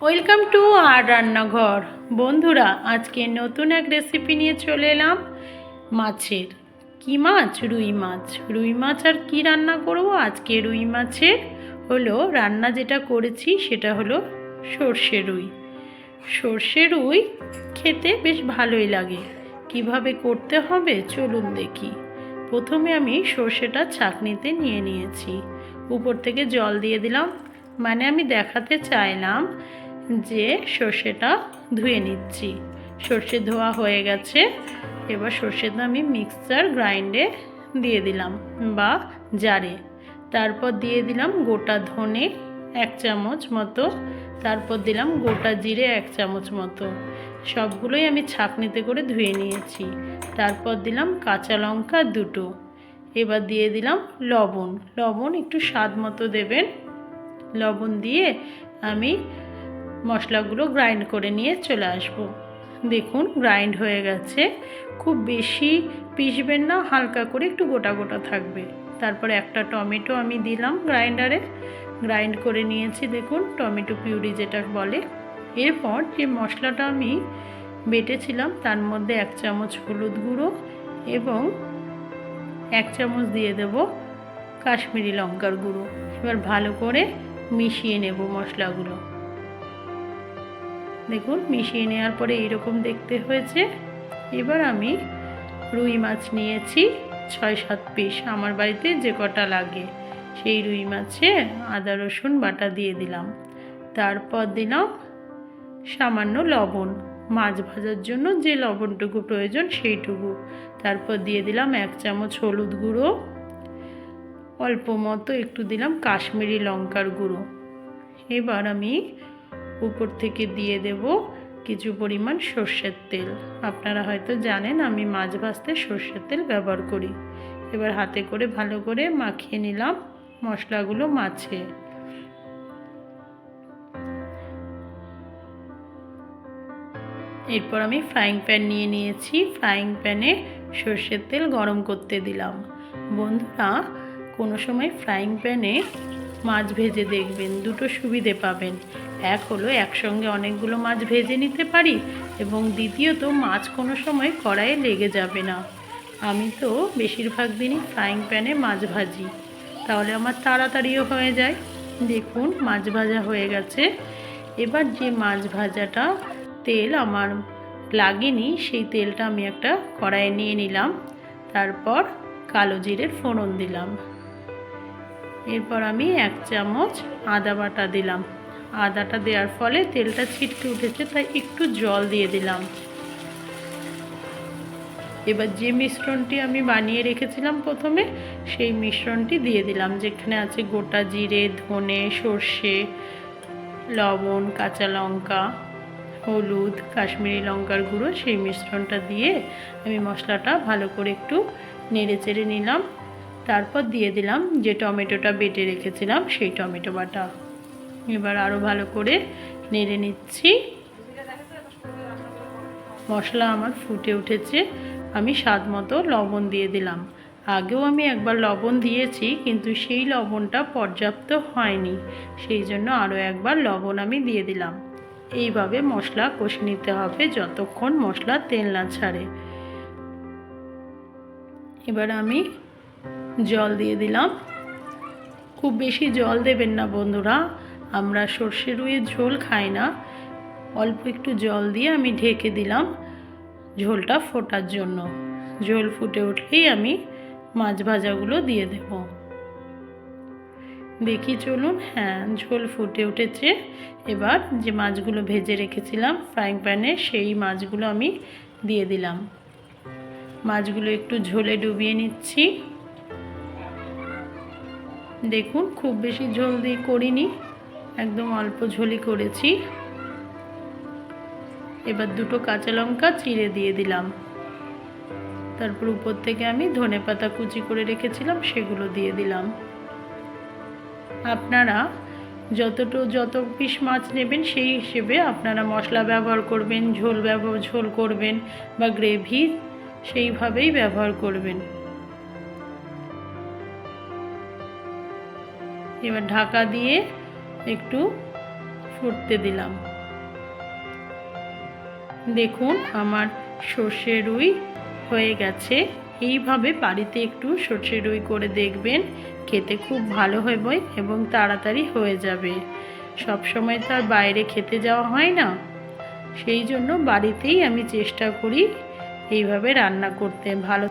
Welcome to আর রান্নাঘর। বন্ধুরা, আজকে নতুন এক রেসিপি নিয়ে চলে এলাম। মাছের। কি মাছ? রুই মাছ। রুই মাছ আর কি রান্না করব? আজকে রুই মাছের হলো রান্না যেটা করেছি সেটা হলো সর্ষে রুই। সর্ষে রুই খেতে বেশ ভালোই লাগে। কীভাবে করতে হবে চলুন দেখি। প্রথমে আমি সর্ষেটা ছাঁকনিতে নিয়ে নিয়েছি। উপর থেকে জল দিয়ে দিলাম। মানে আমি দেখাতে চাইলাম যে সর্ষেটা ধুয়ে নিচ্ছি। সর্ষে ধোয়া হয়ে গেছে। এবার সর্ষেটা আমি মিক্সচার গ্রাইন্ডে দিয়ে দিলাম বা জারে। তারপর দিয়ে দিলাম গোটা ধনে এক চামচ মতো। তারপর দিলাম গোটা জিরে এক চামচ মতো। সবগুলোই আমি ছাঁকনিতে করে ধুয়ে নিয়েছি। তারপর দিলাম কাঁচা লঙ্কা দুটো। এবার দিয়ে দিলাম লবণ। লবণ একটু স্বাদ মতো দেবেন। লবণ দিয়ে আমি মশলাগুলো গ্রাইন্ড করে নিয়ে চলে আসব। দেখুন, গ্রাইন্ড হয়ে গেছে। খুব বেশি পিষবেন না, হালকা করে একটু গোটা গোটা থাকবে। তারপরে একটা টমেটো আমি দিলাম গ্রাইন্ডারে। গ্রাইন্ড করে নিয়েছি, দেখুন, টমেটো পিউরি যেটা বলে। এরপর যে মশলাটা আমি বেটেছিলাম, তার মধ্যে এক চামচ হলুদ গুঁড়ো এবং এক চামচ দিয়ে দেব কাশ্মীরি লঙ্কার গুঁড়ো। এবার ভালো করে মিশিয়ে নেব মশলাগুলো। দেখুন, মিশিয়ে নেওয়ার পরে এইরকম দেখতে হয়েছে। এবার আমি রুই মাছ নিয়েছি, ছয় সাত পিস। আমার বাড়িতে যে কটা লাগে, সেই রুই মাছে আদা, রসুন, বাটা দিয়ে দিলাম। তারপর দিলাম সামান্য লবণ। মাছ ভাজার জন্য যে লবণটুকু প্রয়োজন সেইটুকু। তারপর দিয়ে দিলাম এক চামচ হলুদ গুঁড়ো। অল্প মতো একটু দিলাম কাশ্মীরি লঙ্কার গুঁড়ো। এবার আমি উপর থেকে দিয়ে দেব কিছু পরিমাণ সর্ষের তেল। আপনারা হয়তো জানেন আমি মাছ ভাজতে সর্ষের তেল ব্যবহার করি। এবার হাতে করে ভালো করে মাখিয়ে নিলাম মশলাগুলো মাছে। এরপর আমি ফ্রাইং প্যান নিয়ে নিয়েছি। ফ্রাইং প্যানে সর্ষের তেল গরম করতে দিলাম। বন্ধুরা, কোনো সময় ফ্রাইং প্যানে মাছ ভেজে দেখবেন, দুটো সুবিধে পাবেন। এক হলো একসঙ্গে অনেকগুলো মাছ ভেজে নিতে পারি এবং দ্বিতীয়ত মাছ কোনো সময় কড়াইয়ে লেগে যাবে না। আমি তো বেশিরভাগ দিনই ফ্রাইং প্যানে মাছ ভাজি। তাহলে আমার তাড়াতাড়িও হয়ে যায়। দেখুন, মাছ ভাজা হয়ে গেছে। এবার যে মাছ ভাজাটা তেল আমার লাগেনি, সেই তেলটা আমি একটা কড়াইয়ে নিয়ে নিলাম। তারপর কালো জিরের ফোড়ন দিলাম। এরপর আমি এক চামচ আদা বাটা দিলাম। আদাটা দেওয়ার ফলে তেলটা ছিটকে উঠেছে, তাই একটু জল দিয়ে দিলাম। এবার যে মিশ্রণটি আমি বানিয়ে রেখেছিলাম প্রথমে, সেই মিশ্রণটি দিয়ে দিলাম, যেখানে আছে গোটা জিরে, ধনে, সর্ষে, লবণ, কাঁচা লঙ্কা, হলুদ, কাশ্মীরি লঙ্কার গুঁড়ো, সেই মিশ্রণটা দিয়ে আমি মশলাটা ভালো করে একটু নেড়ে চেড়ে নিলাম। তারপর দিয়ে দিলাম যে টমেটোটা বেটে রেখেছিলাম, সেই টমেটো বাটা। এবার আরও ভালো করে নেড়ে নিচ্ছি। মশলা আমার ফুটে উঠেছে। আমি স্বাদ মতো লবণ দিয়ে দিলাম। আগেও আমি একবার লবণ দিয়েছি, কিন্তু সেই লবণটা পর্যাপ্ত হয়নি। সেই জন্য আরও একবার লবণ আমি দিয়ে দিলাম। এইভাবে মশলা কষে নিতে হবে যতক্ষণ মশলা তেল না ছাড়ে। এবার আমি জল দিয়ে দিলাম। খুব বেশি জল দেবেন না বন্ধুরা। আমরা সর্ষে রুইয়ের ঝোল খাই না। অল্প একটু জল দিয়ে আমি ঢেকে দিলাম ঝোলটা ফোটার জন্য। ঝোল ফুটে উঠলেই আমি মাছ ভাজাগুলো দিয়ে দেব। দেখি চলুন হ্যাঁ ঝোল ফুটে উঠেছে। এবার যে মাছগুলো ভেজে রেখেছিলাম ফ্রাইং প্যানে সেই মাছগুলো আমি দিয়ে দিলাম। মাছগুলো একটু ঝোলে ডুবিয়ে নিচ্ছি। দেখুন, খুব বেশি ঝোল দিয়ে করিনি। একদম অল্প ঝোলই করেছি। এবার দুটো কাঁচা লঙ্কা চিড়ে দিয়ে দিলাম। তারপর উপর থেকে আমি ধনে পাতা কুচি করে রেখেছিলাম, সেগুলো দিয়ে দিলাম। আপনারা যতটু যত পিস মাছ নেবেন, সেই হিসেবে আপনারা মশলা ব্যবহার করবেন, ঝোল ব্যবহার, ঝোল করবেন বা গ্রেভি সেইভাবেই ব্যবহার করবেন। এবার ঢাকা দিয়ে একটু ফুটতে দিলাম। দেখুন, আমার সর্ষে রুই হয়ে গেছে। এইভাবে বাড়িতে একটু সর্ষে রুই করে দেখবেন, খেতে খুব ভালো হবে এবং তাড়াতাড়ি হয়ে যাবে। সব সময় তো আর বাইরে খেতে যাওয়া হয় না। সেই জন্য বাড়িতেই আমি চেষ্টা করি এইভাবে রান্না করতে। ভালো